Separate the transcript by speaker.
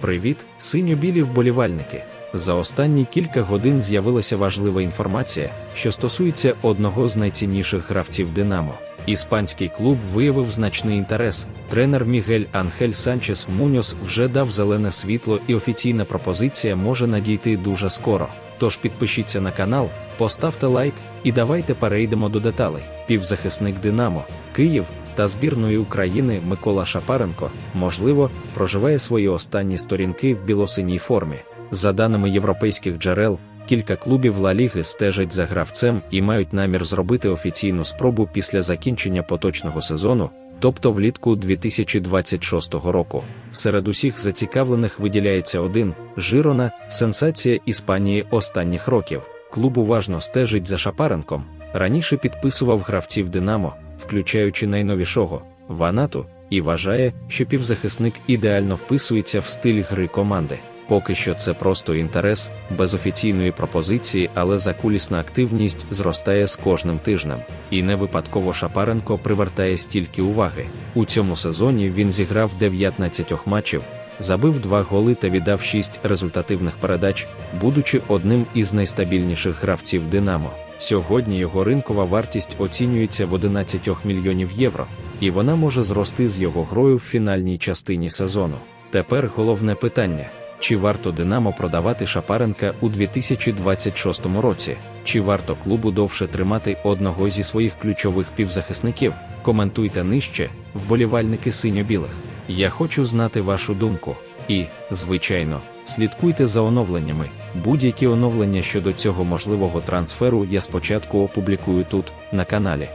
Speaker 1: Привіт, синьо-білі вболівальники! За останні кілька годин з'явилася важлива інформація, що стосується одного з найцінніших гравців Динамо. Іспанський клуб виявив значний інтерес. Тренер Мігель Анхель Санчес Муньос вже дав зелене світло, і офіційна пропозиція може надійти дуже скоро. Тож підпишіться на канал, поставте лайк і давайте перейдемо до деталей. Півзахисник Динамо, Київ та збірної України Микола Шапаренко, можливо, проживає свої останні сторінки в білосиній формі. За даними європейських джерел, кілька клубів Ла Ліги стежать за гравцем і мають намір зробити офіційну спробу після закінчення поточного сезону, тобто влітку 2026 року. Серед усіх зацікавлених виділяється один Жирона, сенсація Іспанії останніх років. Клуб уважно стежить за Шапаренком. Раніше підписував гравців Динамо, включаючи найновішого Ванату, і вважає, що півзахисник ідеально вписується в стиль гри команди. Поки що це просто інтерес, без офіційної пропозиції, але закулісна активність зростає з кожним тижнем. І не випадково Шапаренко привертає стільки уваги. У цьому сезоні він зіграв 19 матчів, забив 2 голи та віддав 6 результативних передач, будучи одним із найстабільніших гравців Динамо. Сьогодні його ринкова вартість оцінюється в 11 мільйонів євро, і вона може зрости з його грою в фінальній частині сезону. Тепер головне питання. Чи варто Динамо продавати Шапаренка у 2026 році? Чи варто клубу довше тримати одного зі своїх ключових півзахисників? Коментуйте нижче, вболівальники синьо-білих. Я хочу знати вашу думку. І, звичайно, слідкуйте за оновленнями. Будь-які оновлення щодо цього можливого трансферу я спочатку опублікую тут, на каналі.